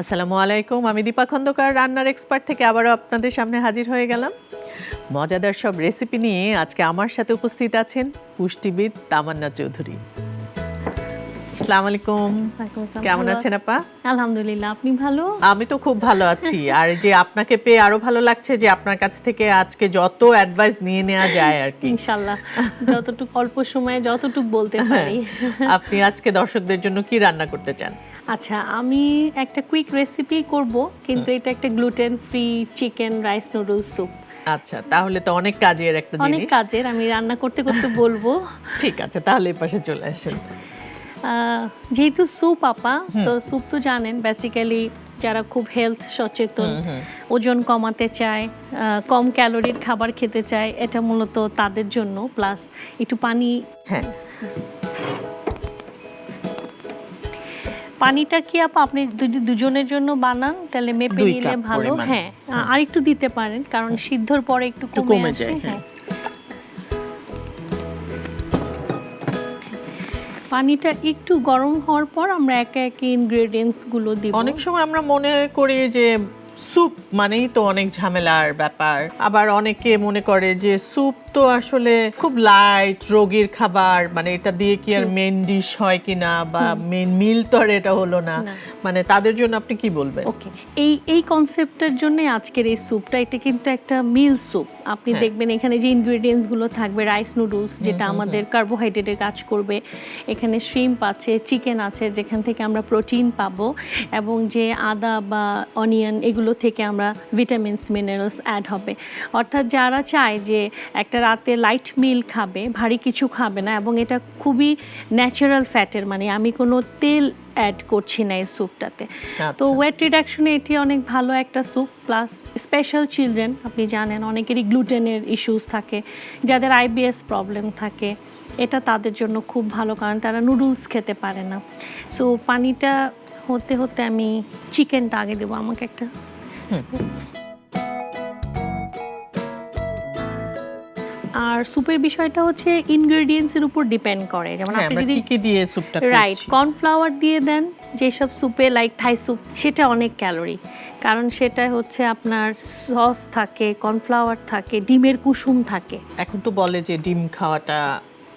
আসসালামু আলাইকুম। আমি দীপা খন্দকার রান্নার এক্সপার্ট থেকে আবারও আপনাদের সামনে হাজির হয়ে গেলাম। মজাদার সব রেসিপি নিয়ে আজকে আমার সাথে উপস্থিত আছেন পুষ্টিবিদ তামান্না চৌধুরী। আসসালামু আলাইকুম। কেমন আছেন আপা? আলহামদুলিল্লাহ আপনি ভালো? আমি তো খুব ভালো আছি। আর যে আপনাকে পেয়ে আরও ভালো লাগছে যে আপনার কাছ থেকে আজকে যত অ্যাডভাইস নিয়ে নেওয়া যায় আর কি। ইনশাল্লাহ যতটুকু অল্প সময়ে যতটুকু বলতে পারি। আপনি আজকে দর্শকদের জন্য কি রান্না করতে চান? আচ্ছা আমি একটা কুইক রেসিপি করব কিন্তু এটা একটা gluten free chicken rice noodles soup আচ্ছা তাহলে তো অনেক কাজের একটা জিনিস। অনেক কাজের আমি রান্না করতে করতে বলব। ঠিক আছে তাহলে এই পাশে চলে আসেন। যেহেতু স্যুপ আপা তো স্যুপ তো জানেন বেসিক্যালি যারা খুব হেলথ সচেতন ওজন কমাতে চায় কম ক্যালোরির খাবার খেতে চায় এটা মূলত তাদের জন্য প্লাস একটু পানি। হ্যাঁ। পানিটা কি আপা আপনি যদি দুজনের জন্য বানান? তাহলে মেপে নিলে ভালো। হ্যাঁ আর একটু দিতে পারেন কারণ সিদ্ধর পরে একটু কমে যায়, হ্যাঁ। হ্যাঁ। পানিটা একটু গরম হওয়ার পর আমরা একে একে ইনগ্রেডিয়েন্টসগুলো দিব। অনেক সময় আমরা মনে করি যে স্যুপ মানেই তো অনেক ঝামেলার ব্যাপার। আবার অনেকে মনে করে যে স্যুপ তো আসলে খুব লাইট রোগীর খাবার মানে এটা দিয়ে কি আর মেন ডিশ হয় কিনা বা মেন মিল তো আর এটা হলো না। না। মানে তাদের জন্য আপনি কি বলবেন? ওকে এই এই কনসেপ্টের জন্য আজকের এই স্যুপটা এটা কিন্তু একটা মিল স্যুপ আপনি হ্যাঁ। দেখবেন এখানে যে ইনগ্রেডিয়েন্টসগুলো থাকবে রাইস নুডলস যেটা আমাদের কার্বোহাইড্রেটের কাজ করবে। এখানে শ্রিম্প আছে চিকেন আছে যেখান থেকে আমরা প্রোটিন পাবো। এবং যে আদা বা অনিয়ন এগুলো থেকে আমরা ভিটামিনস মিনারেলস অ্যাড হবে অর্থাৎ যারা চায় যে একটা রাতে লাইট মিল খাবে ভারী কিছু খাবে না এবং এটা খুবই ন্যাচারাল ফ্যাটের মানে আমি কোনো তেল অ্যাড করছি না এই স্যুপটাতে তো আচ্ছা। ওয়েট রিডাকশনে এটি অনেক ভালো একটা স্যুপ প্লাস স্পেশাল চিলড্রেন আপনি জানেন অনেকেরই গ্লুটেনের ইস্যুস থাকে যাদের আইবিএস প্রবলেম থাকে এটা তাদের জন্য খুব ভালো কারণ তারা নুডলস খেতে পারে না সো পানিটা হতে হতে আমি চিকেনটা আগে দেবো আমাকে একটা। আর স্যুপের বিষয়টা হচ্ছে ইনগ্রেডিয়েন্টসের উপর ডিপেন্ড করে। যেমন হ্যাঁ আপনি যদি কি কি দিয়ে স্যুপটা রাইট কর্নফ্লাওয়ার দিয়ে দেন যেসব স্যুপে লাইক থাই স্যুপ সেটা অনেক ক্যালোরি কারণ সেটা হচ্ছে আপনার সস থাকে কর্নফ্লাওয়ার থাকে ডিমের কুসুম থাকে। এখন তো বলে যে ডিম খাওয়াটা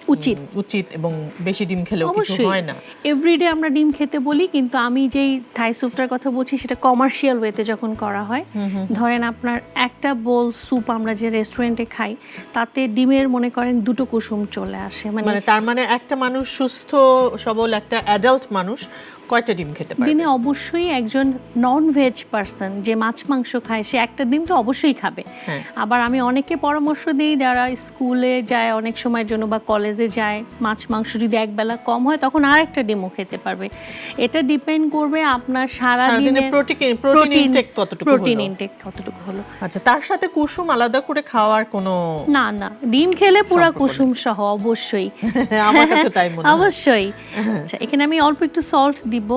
উচিত। উচিত এবং বেশি ডিম খেলেও কিছু হয় না। এভরিডে আমরা ডিম খেতে বলি কিন্তু আমি যেই থাই স্যুপটার কথা বলছি সেটা কমার্শিয়াল ওয়েতে যখন করা হয় ধরেন আপনার একটা বোল স্যুপ আমরা যে রেস্টুরেন্টে খাই তাতে ডিমের মনে করেন দুটো কুসুম চলে আসে। মানে মানে তার মানে একটা মানুষ সুস্থ সবল একটা অ্যাডাল্ট মানুষ কয়টা ডিম খেতে পারে দিনে অবশ্যই একজন নন ভেজ পার্সন যে মাছ মাংস খায় সে একটা ডিম তো অবশ্যই খাবে। হ্যাঁ। আবার আমি অনেকে পরামর্শ দিই যারা স্কুলে যায় অনেক সময়ের জন্য বা কলেজে যায় মাছ মাংস যদি একবেলা কম হয় তখন আর একটা ডিমও খেতে পারবে। এটা ডিপেন্ড করবে আপনার সারা দিনে প্রোটিন প্রোটিন ইনটেক কতটুকু প্রোটিন ইনটেক কতটুকু হলো। আচ্ছা তার সাথে কুসুম আলাদা করে খাওয়ার কোনো না না ডিম খেলে পুরো কুসুম সহ অবশ্যই। আমার কাছে তাই মনে হয়। অবশ্যই। আচ্ছা এখানে আমি অল্প একটু সল্ট দিব।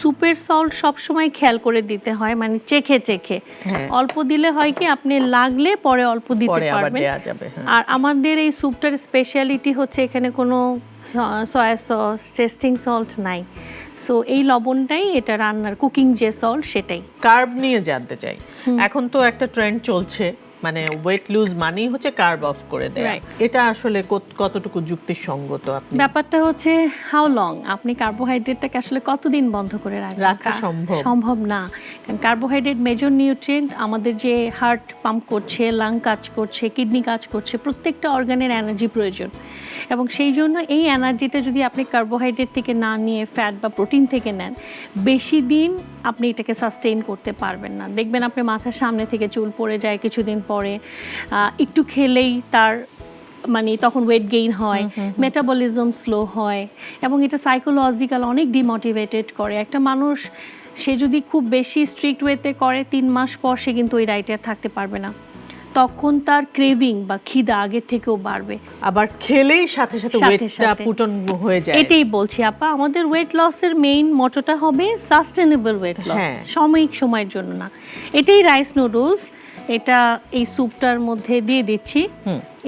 সুপের সল্ট সব সময় খেয়াল করে দিতে হয় মানে চেখে চেখে। হ্যাঁ। অল্প দিলে হয় কি আপনি লাগলে পরে অল্প দিতে পারবেন। হ্যাঁ। আর আমাদের এই স্যুপটার স্পেশালিটি হচ্ছে এখানে কোনো সয়া সস টেস্টিং সল্ট নাই। সো এই লবণটাই এটা রান্নার কুকিং যে সল্ট সেটাই। কার্ব নিয়ে জানতে চাই। এখন তো একটা ট্রেন্ড চলছে। মানে ওয়েট লুজ মানেই হচ্ছে কার্ব অফ করে দেয়. এটা আসলে কত- কতটুকু যুক্তিসঙ্গত আপনি? ব্যাপারটা হচ্ছে হাউ লং আপনি কার্বোহাইড্রেটটাকে আসলে কতদিন বন্ধ করে রাখা সম্ভব। সম্ভব না। কারণ কার্বোহাইড্রেট মেজর নিউট্রিয়েন্ট আমাদের যে হার্ট পাম্প করছে লাং কাজ করছে কিডনি কাজ করছে প্রত্যেকটা অর্গানের এনার্জি প্রয়োজন। এবং সেই জন্য এই এনার্জিটা যদি আপনি কার্বোহাইড্রেট থেকে না নিয়ে ফ্যাট বা প্রোটিন থেকে নেন বেশি দিন আপনি এটাকে সাস্টেইন করতে পারবেন না। দেখবেন আপনি মাথার সামনে থেকে চুল পড়ে যায় কিছুদিন পরে একটু খেলেই তার মানে তখন ওয়েট গেইন হয় মেটাবলিজম স্লো হয় এবং এটা সাইকোলজিক্যাল অনেক ডিমোটিভেটেড করে। একটা মানুষ সে যদি খুব বেশি স্ট্রিক্ট ওয়েতে করে তিন মাস পর সে কিন্তু ওই ডায়েটে থাকতে পারবে না। তখন তার ক্রেভিং বা খিদা আগের থেকেও বাড়বে। আবার খেলেই সাথে সাথে ওয়েটটা পুটন হয়ে যায়। এটাই বলছি আপা আমাদের ওয়েট লসের মেইন মোটোটা হবে সাস্টেনেবল ওয়েট লস। সাময়িক সময়ের জন্য না। এটাই রাইস নুডলস এটা এই স্যুপটার মধ্যে দিয়ে দিচ্ছি।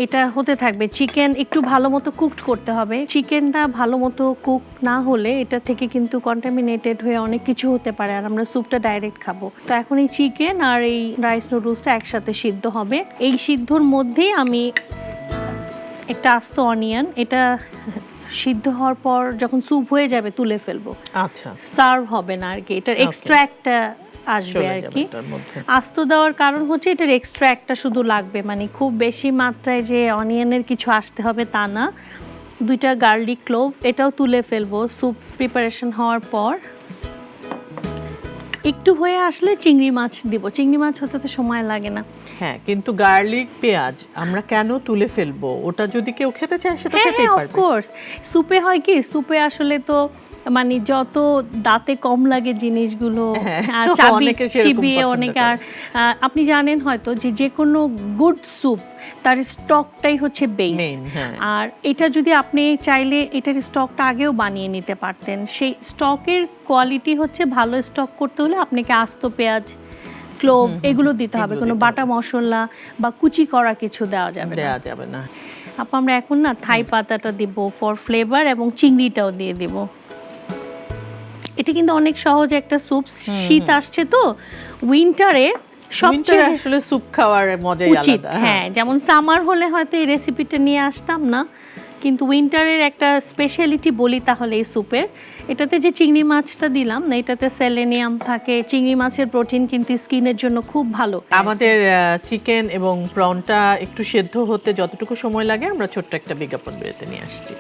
এটা হতে থাকবে চিকেন একটু ভালো মতো কুকড করতে হবে। চিকেনটা ভালো মতো কুক না হলে এটা থেকে কিন্তু কন্টামিনেটেড হয়ে অনেক কিছু হতে পারে আর আমরা স্যুপটা ডাইরেক্ট খাব। তো এখন এই চিকেন আর এই রাইস নুডলসটা একসাথে সিদ্ধ হবে। এই সিদ্ধর মধ্যেই আমি একটা আস্ত অনিয়ন এটা সিদ্ধ হওয়ার পর যখন স্যুপ হয়ে যাবে তুলে ফেলব। আচ্ছা। সার্ভ হবে না আর কি এটার. এক্সট্রা একটা আসবে আর কি। আস্ত দেওয়ার কারণ হচ্ছে এটার এক্সট্রা একটা শুধু লাগবে মানে খুব বেশি মাত্রায় যে অনিয়নের কিছু আসতে হবে তা না। দুইটা গার্লিক ক্লোভ এটাও তুলে ফেলব স্যুপ প্রিপারেশন হওয়ার পর। একটু হয়ে আসলে চিংড়ি মাছ দিব। চিংড়ি মাছ হতে তো সময় লাগে না। হ্যাঁ কিন্তু গার্লিক পেঁয়াজ আমরা কেন তুলে ফেলব? ওটা যদি কেউ খেতে চায় সেটা হ্যাঁ খেতেই হ্যাঁ পারবে। অফকোর্স স্যুপে হয় কি? স্যুপে আসলে তো মানে যত দাঁতে কম লাগে জিনিসগুলো হ্যাঁ, আর চাবি অনেকে চিবিয়ে আর আপনি জানেন হয়তো যে যে কোনো গুড স্যুপ তার স্টকটাই হচ্ছে বেস হ্যাঁ। আর এটা যদি আপনি চাইলে এটার স্টকটা আগেও বানিয়ে নিতে পারতেন। সেই স্টকের কোয়ালিটি হচ্ছে ভালো স্টক করতে হলে আপনাকে আস্ত পেঁয়াজ ক্লোভ এগুলো দিতে হবে। কোনো বাটা মশলা বা কুচি করা কিছু দেওয়া যাবে দেওয়া যাবে না। আপা আমরা এখন না থাই পাতাটা দিব ফর ফ্লেভার এবং চিংড়িটাও দিয়ে দিব। এটা কিন্তু অনেক সহজ একটা স্যুপ শীত আসছে তো উইন্টারে সবচেয়ে আসলে স্যুপ খাওয়ার মজাই আলাদা হ্যাঁ। যেমন সামার হলে হয়তো এই রেসিপিটা নিয়ে আসতাম না কিন্তু উইন্টারের একটা স্পেশালিটি বলি তাহলে এই স্যুপের এটাতে যে চিংড়ি মাছটা দিলাম না এটাতে সেলেনিয়াম থাকে চিংড়ি মাছের প্রোটিন কিন্তু স্কিনের জন্য খুব ভালো। আমাদের চিকেন এবং প্রনটা একটু সেদ্ধ হতে যতটুকু সময় লাগে আমরা ছোট্ট একটা বিজ্ঞাপন বিরতি নিয়ে আসছি।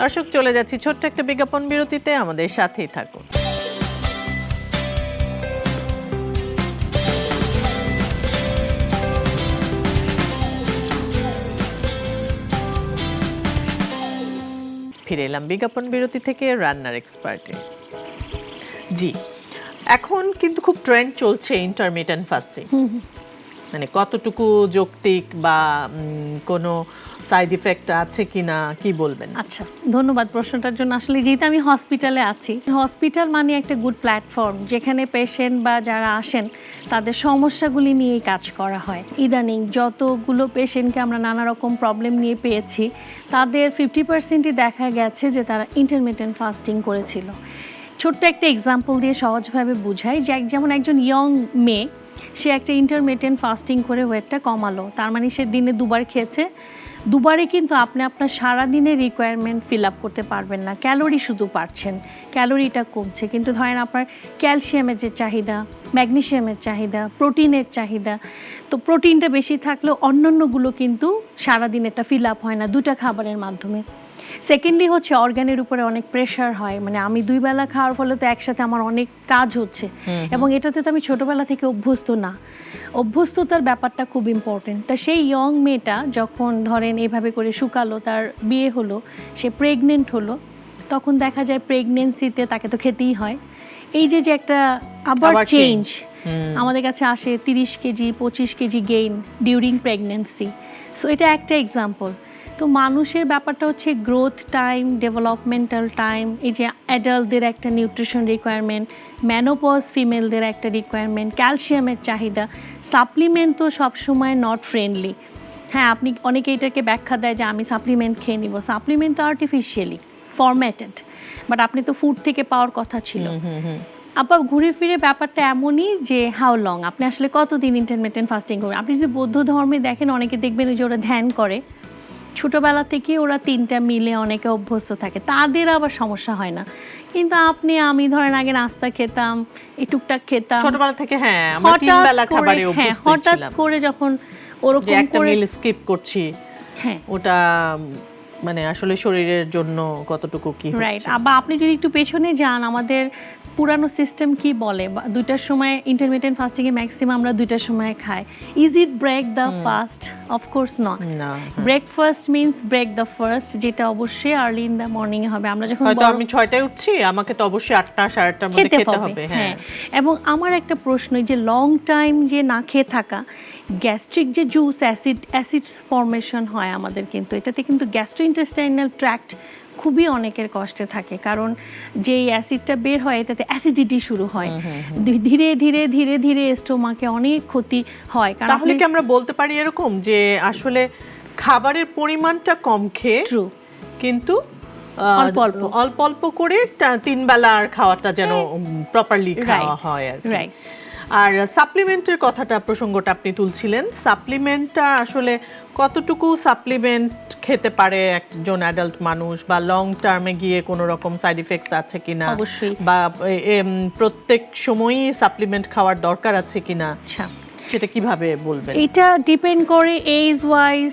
দর্শক চলে যাচ্ছি ছোট্ট একটা বিজ্ঞাপন বিরতিতে। আমাদের সাথেই থাকুন। ফিরে এলাম বিজ্ঞাপন বিরতি থেকে রান্নার এক্সপার্টে। জি এখন কিন্তু খুব ট্রেন্ড চলছে ইন্টারমিটেন্ট ফাস্টিং মানে কতটুকু যৌক্তিক বা কোনো সাইড ইফেক্ট আছে কিনা, কি বলবেন? আচ্ছা ধন্যবাদ প্রশ্নটার জন্য। আসলে যেহেতু আমি হসপিটালে আছি হসপিটাল মানে একটা গুড প্ল্যাটফর্ম যেখানে পেশেন্ট বা যারা আসেন, তাদের সমস্যাগুলি নিয়েই কাজ করা হয়। ইদানিং যতগুলো পেশেন্টকে আমরা নানা রকম প্রবলেম নিয়ে পেয়েছি, তাদের ফিফটি পার্সেন্টই দেখা গেছে যে তারা ইন্টারমিটেন্ট ফাস্টিং করেছিল। ছোট্ট একটা এক্সাম্পল দিয়ে সহজভাবে বুঝাই যে যেমন একজন ইয়ং মেয়ে, সে একটা ইন্টারমিটেন্ট ফাস্টিং করে ওয়েটটা কমালো। তার মানে সে দিনে দুবার খেয়েছে দুবারে কিন্তু আপনি আপনার সারাদিনের রিকোয়ারমেন্ট ফিল আপ করতে পারবেন না। ক্যালোরি শুধু পাচ্ছেন। ক্যালোরিটা কমছে। কিন্তু ধরেন আপনার ক্যালসিয়ামের যে চাহিদা, ম্যাগনেশিয়ামের চাহিদা, প্রোটিনের চাহিদা, তো প্রোটিনটা বেশি থাকলেও অন্যান্যগুলো কিন্তু সারাদিন এটা ফিল আপ হয় না দুটা খাবারের মাধ্যমে। সেকেন্ডলি হচ্ছে অর্গানের উপরে অনেক প্রেশার হয় মানে আমি দুই বেলা খাওয়ার ফলে তো একসাথে আমার অনেক কাজ হচ্ছে। এবং এটাতে তো আমি ছোটবেলা থেকে অভ্যস্ত না। অভ্যস্ততার ব্যাপারটা খুব ইম্পর্টেন্ট তা সেই ইয়ং মেয়েটা যখন ধরেন এভাবে করে শুকালো তার বিয়ে হলো সে প্রেগনেন্ট হলো তখন দেখা যায় প্রেগনেন্সিতে তাকে তো খেতেই হয়। এই যে যে একটা আবার চেঞ্জ। আমাদের কাছে আসে তিরিশ কেজি পঁচিশ KG gain during pregnancy so এটা একটা এক্সাম্পল তো মানুষের ব্যাপারটা হচ্ছে গ্রোথ টাইম ডেভেলপমেন্টাল টাইম এই যে অ্যাডাল্টদের একটা নিউট্রিশন রিকোয়ারমেন্ট ম্যানোপজ ফিমেলদের একটা রিকোয়ারমেন্ট ক্যালসিয়ামের চাহিদা সাপ্লিমেন্ট তো সবসময় নট ফ্রেন্ডলি হ্যাঁ আপনি অনেকে এটাকে ব্যাখ্যা দেয় যে আমি সাপ্লিমেন্ট খেয়ে নিব। সাপ্লিমেন্ট তো আর্টিফিশিয়ালি ফরম্যাটেড বাট আপনি তো ফুড থেকে পাওয়ার কথা ছিল। আবার ঘুরে ফিরে ব্যাপারটা এমনই যে হাউ লং আপনি আসলে কতদিন ইন্টারমিটেন্ট ফাস্টিং করবেন? আপনি যদি বৌদ্ধ ধর্মে দেখেন অনেকে দেখবেন যে ওরা ধ্যান করে। ছোটবেলা থেকে ওরা তিনটা মিলে অনেকে অভ্যস্ত থাকে। তাদের আবার সমস্যা হয় না। কিন্তু আপনি আমি ধরেন আগে নাস্তা খেতাম এই টুকটাক খেতাম। ছোটবেলা থেকে হ্যাঁ হঠাৎ করে হ্যাঁ হঠাৎ করে যখন ওরকম করে স্কিপ করছি হ্যাঁ। ওটা মানে আসলে শরীরের জন্য কতটুকু কি রাইট আবার আপনি যদি একটু পেছনে যান আমাদের পুরানো সিস্টেম কি বলে? দুইটার সময় ইন্টারমিডিয়েন্ট ফাস্টিং এ ম্যাক্সিমাম আমরা দুইটার সময় খাই। Is it break the fast of course not. Breakfast means break the first যেটা অবশ্যই আর্লি ইন দ্য মর্নিং হবে। আমরা যখন হয়তো আমি ছয়টায় উঠছি আমাকে তো অবশ্যই আটটা সাড়ে আটটার মধ্যে খেতে হবে। হ্যাঁ। হ্যাঁ। এবং আমার একটা প্রশ্ন যে লং টাইম যে না খেয়ে থাকা গ্যাস্ট্রিক যে জুস অ্যাসিড অ্যাসিড ফর্মেশন হয় আমাদের কিন্তু এটাতে কিন্তু গ্যাস্ট্রোইন্টেস্টাইনাল ট্র্যাক্ট খুবই অনেকের কষ্টে থাকে কারণ যেই অ্যাসিডটা বের হয় এটাতে অ্যাসিডিটি শুরু হয়। ধীরে ধীরে ধীরে ধীরে স্টোমাকে অনেক ক্ষতি হয় কারণ তাহলে কি আমরা বলতে পারি এরকম যে আসলে খাবারের পরিমাণটা কম খেয়ে ট্রু কিন্তু অল্প অল্প। অল্প অল্প করে তিন বেলার খাওয়াটা যেন প্রপারলি খাওয়া হয় আর কি। আর সাপ্লিমেন্টের কথাটা প্রসঙ্গটা আপনি তুলছিলেন। সাপ্লিমেন্টটা আসলে কতটুকু সাপ্লিমেন্ট খেতে পারে একজন অ্যাডাল্ট মানুষ বা লং টার্মে গিয়ে কোনো রকম সাইড ইফেক্টস আছে কিনা? অবশ্যই। বা প্রত্যেক সময়ই সাপ্লিমেন্ট খাওয়ার দরকার আছে কিনা? আচ্ছা। সেটা কীভাবে বলবেন? এটা ডিপেন্ড করে এজ ওয়াইজ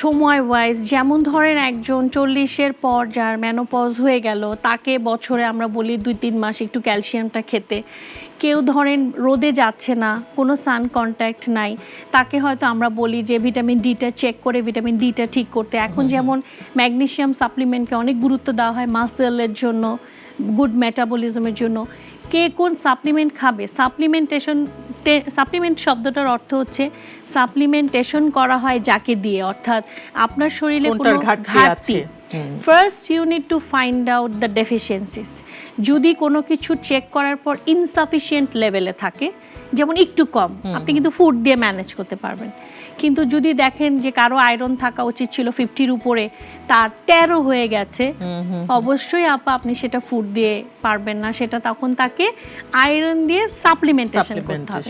সময় ওয়াইজ যেমন ধরেন একজন চল্লিশের পর যার ম্যানোপজ হয়ে গেল তাকে বছরে আমরা বলি দুই তিন মাস একটু ক্যালসিয়ামটা খেতে। কেউ ধরেন রোদে যাচ্ছে না কোনো সান কন্ট্যাক্ট নাই তাকে হয়তো আমরা বলি যে ভিটামিন ডিটা চেক করে ভিটামিন ডিটা ঠিক করতে। এখন যেমন ম্যাগনেশিয়াম সাপ্লিমেন্টকে অনেক গুরুত্ব দেওয়া হয় মাসেলের জন্য গুড মেটাবলিজমের জন্য। কে কোন সাপ্লিমেন্ট খাবে? সাপ্লিমেন্টেশন সাপ্লিমেন্ট শব্দটার অর্থ হচ্ছে সাপ্লিমেন্টেশন করা হয় যাকে দিয়ে অর্থাৎ আপনার শরীরে কোনো ঘাটতি। First you need to find out the deficiencies যদি কোনো কিছু চেক করার পর ইনসাফিসিয়েন্ট লেভেলে থাকে যেমন একটু কম আপনি কিন্তু ফুড দিয়ে ম্যানেজ করতে পারবেন। কিন্তু যদি দেখেন যে কারও আয়রন থাকা উচিত ছিল ফিফটির উপরে তার তেরো হয়ে গেছে অবশ্যই আপা আপনি সেটা ফুড দিয়ে পারবেন না সেটা তখন তাকে আয়রন দিয়ে সাপ্লিমেন্টেশন করতে হবে।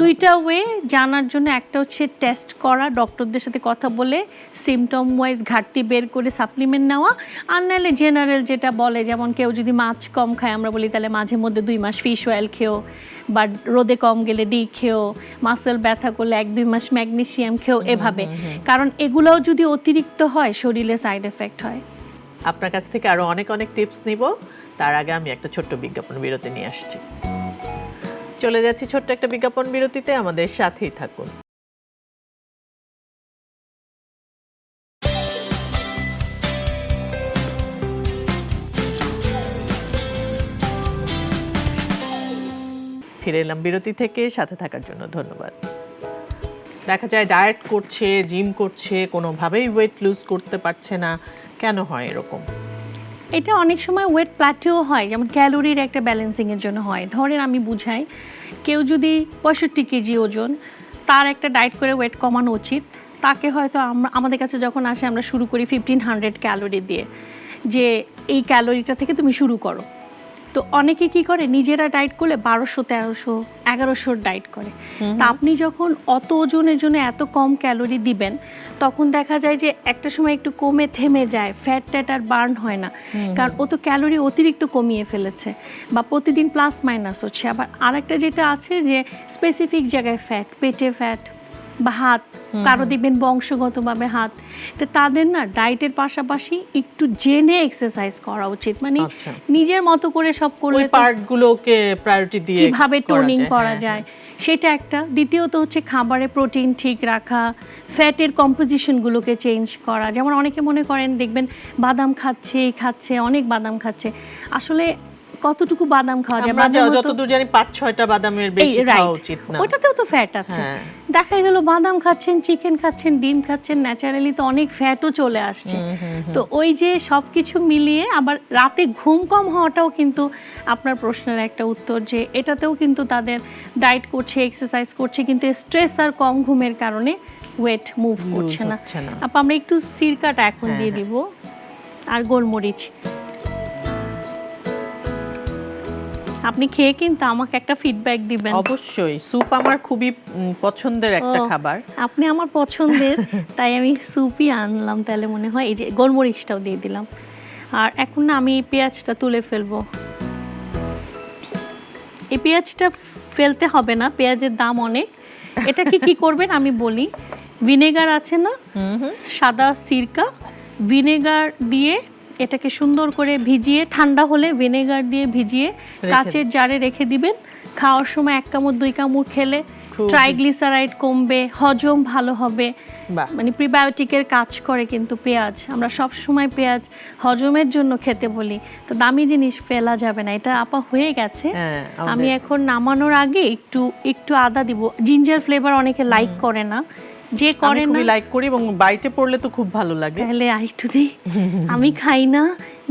দুইটা ওয়ে জানার জন্য একটা হচ্ছে টেস্ট করা ডক্টরদের সাথে কথা বলে সিমটম ওয়াইজ ঘাটতি বের করে সাপ্লিমেন্ট নেওয়া। আর নাহলে জেনারেল যেটা বলে যেমন কেউ যদি মাছ কম খায় আমরা বলি তাহলে মাঝে মধ্যে দুই মাস ফিশ অয়েল খেও। বা রোদে কম গেলে ডি খেও মাসেল ব্যথা করলে এক দুই মাস ম্যাগনেশিয়াম খেও এভাবে। কারণ এগুলোও যদি অতিরিক্ত হয় শরীরে সাইড এফেক্ট হয়। আপনার কাছ থেকে আরও অনেক অনেক টিপস নিব। তার আগে আমি একটা ছোট্ট বিজ্ঞাপন বিরতি নিয়ে আসছি। চলে যাচ্ছি ছোট্ট একটা বিজ্ঞাপন বিরতিতে। আমাদের সাথেই থাকুন। ফিরে এলাম বিরতি থেকে, সাথে থাকার জন্য ধন্যবাদ। দেখা যায় ডায়েট করছে, জিম করছে, কোনোভাবেই ওয়েট লুজ করতে পারছে না। কেন হয় এরকম? এটা অনেক সময় ওয়েট প্ল্যাটেও হয়, যেমন ক্যালোরির একটা ব্যালেন্সিংয়ের জন্য হয়। ধরেন আমি বুঝাই, কেউ যদি পঁয়ষট্টি কেজি ওজন, তার একটা ডায়েট করে ওয়েট কমানো উচিত। তাকে হয়তো আমরা আমাদের কাছে যখন আসে, আমরা শুরু করি ফিফটিন হান্ড্রেড ক্যালোরি দিয়ে। যে এই ক্যালোরিটা থেকে তুমি শুরু করো। তো অনেকে কি করে? নিজেরা ডায়েট করলে বারোশো তেরোশো এগারোশোর ডায়েট করে। তা আপনি যখন অত ওজনের জন্য এত কম ক্যালোরি দিবেন তখন দেখা যায় যে একটা সময় একটু কমে থেমে যায় ফ্যাট ট্যাট আর বার্ন হয় না। কারণ ও তো ক্যালোরি অতিরিক্ত কমিয়ে ফেলেছে বা প্রতিদিন প্লাস মাইনাস হচ্ছে। আবার আরেকটা যেটা আছে যে স্পেসিফিক জায়গায় ফ্যাট পেটে ফ্যাট বা হাত কারও দেখবেন বংশগতভাবে হাত। তো তাদের না ডায়েটের পাশাপাশি একটু জেনে এক্সারসাইজ করা উচিত। মানে আচ্ছা। নিজের মতো করে সব করলে পার্টগুলোকে প্রায়োরিটি দিয়ে কীভাবে টোনিং করা হ্যাঁ, যায়? সেটা একটা। দ্বিতীয়ত হচ্ছে খাবারে প্রোটিন ঠিক রাখা ফ্যাটের কম্পোজিশনগুলোকে চেঞ্জ করা। যেমন অনেকে মনে করেন দেখবেন বাদাম খাচ্ছে খাচ্ছে অনেক বাদাম খাচ্ছে। আসলে কতটুকু বাদাম খাওয়া যায়? আমরা যতদূর জানি পাঁচ ছয়টা বাদামের বেশি খাওয়া উচিত না। ওটাতেও তো ফ্যাট আছে। হ্যাঁ। দেখা গেল বাদাম খাচ্ছেন চিকেন খাচ্ছেন ডিম খাচ্ছেন ন্যাচারালি তো অনেক ফ্যাটও চলে আসছে। তো ওই যে সব কিছু মিলিয়ে আবার রাতে ঘুম কম হওয়াটাও কিন্তু আপনার প্রশ্নের একটা উত্তর যে এটাতেও কিন্তু তাদের ডায়েট করছে এক্সারসাইজ করছে কিন্তু স্ট্রেস আর কম ঘুমের কারণে ওয়েট মুভ করছে না। আপা আমরা একটু সিরকাটা এখন হ্যাঁ, দিয়ে হ্যাঁ। দিব। আর গোলমরিচ। আপনি খেয়ে কিন্তু আমাকে একটা ফিডব্যাক দিবেন। অবশ্যই স্যুপ আমার খুবই পছন্দের একটা খাবার। আপনি আমার পছন্দের তাই আমি স্যুপই আনলাম তাহলে মনে হয় এই যে গোলমরিচটাও দিয়ে দিলাম। আর এখন না আমি এই পেঁয়াজটা তুলে ফেলব। এই পেঁয়াজটা ফেলতে হবে না পেঁয়াজের দাম অনেক। এটাকে কি করবেন আমি বলি ভিনেগার আছে না? সাদা সিরকা ভিনেগার দিয়ে এটাকে সুন্দর করে ভিজিয়ে ঠান্ডা হলে ভিনেগার দিয়ে ভিজিয়ে কাচের জারে রেখে দিবেন। খাওয়ার সময় এক কামড় দুই কামড় খেলে ট্রাইগ্লিসারাইড কমবে হজম ভালো হবে। মানে প্রিবায়োটিকের কাজ করে কিন্তু পেঁয়াজ। আমরা সব সময় পেঁয়াজ হজমের জন্য খেতে বলি। তো দামি জিনিস ফেলা যাবে না। এটা আপা হয়ে গেছে। হ্যাঁ, আমি এখন নামানোর আগে একটু একটু আদা দিব। জিঞ্জার ফ্লেভার অনেকে লাইক করে না। যে করে না লাইক করি এবং বাইটে পড়লে তো খুব ভালো লাগে। তাহলে আরেকটু দিই। আমি খাই না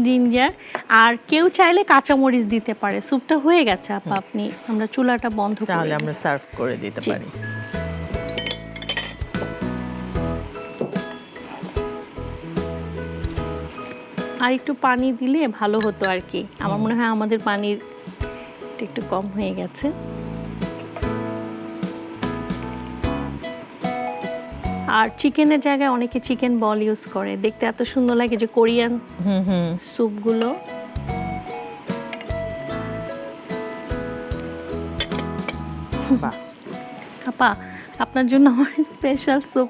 জিঞ্জার। আর কেউ চাইলে কাঁচামরিচ দিতে পারে। স্যুপটা হয়ে গেছে আপা আপনি আমরা চুলাটা বন্ধ করে তাহলে আমরা সার্ভ করে দিতে পারি। আর একটু পানি দিলে ভালো হতো আর কি। আমার মনে হয় আমাদের পানির একটু কম হয়ে গেছে। আর চিকেনের জায়গায় অনেকে চিকেন বল ইউজ করে। দেখতে এত সুন্দর লাগে যে কোরিয়ান হুম হুম। স্যুপগুলো। আপা আপনার জন্য আমার special soup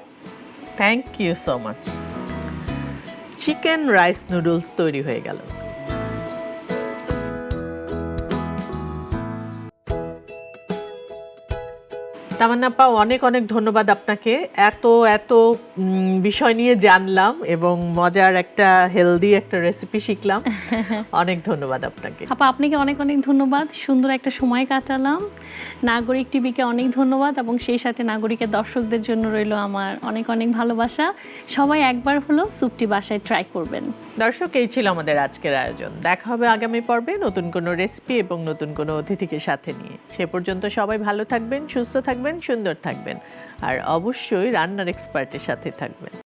thank you so much chicken rice noodles তৈরি হয়ে গেল। তামান্না আপা অনেক অনেক ধন্যবাদ আপনাকে। এত এত বিষয় নিয়ে জানলাম এবং মজার একটা হেলদি একটা রেসিপি শিখলাম। অনেক ধন্যবাদ আপনাকে। আপা আপনাকে অনেক অনেক ধন্যবাদ। সুন্দর একটা সময় কাটালাম। নাগরিক টিভিকে অনেক ধন্যবাদ এবং সেই সাথে নাগরিকের দর্শকদের জন্য রইল আমার অনেক অনেক ভালোবাসা। সবাই একবার হলো স্যুপটি বাসায় ট্রাই করবেন। দর্শক এই ছিল আমাদের আজকের আয়োজন। দেখা হবে আগামী পর্বে নতুন কোনো রেসিপি এবং নতুন কোনো অতিথিকে সাথে নিয়ে। সে পর্যন্ত সবাই ভালো থাকবেন সুস্থ থাকবেন সুন্দর থাকবেন। আর অবশ্যই রান্নার এক্সপার্টের সাথে থাকবেন।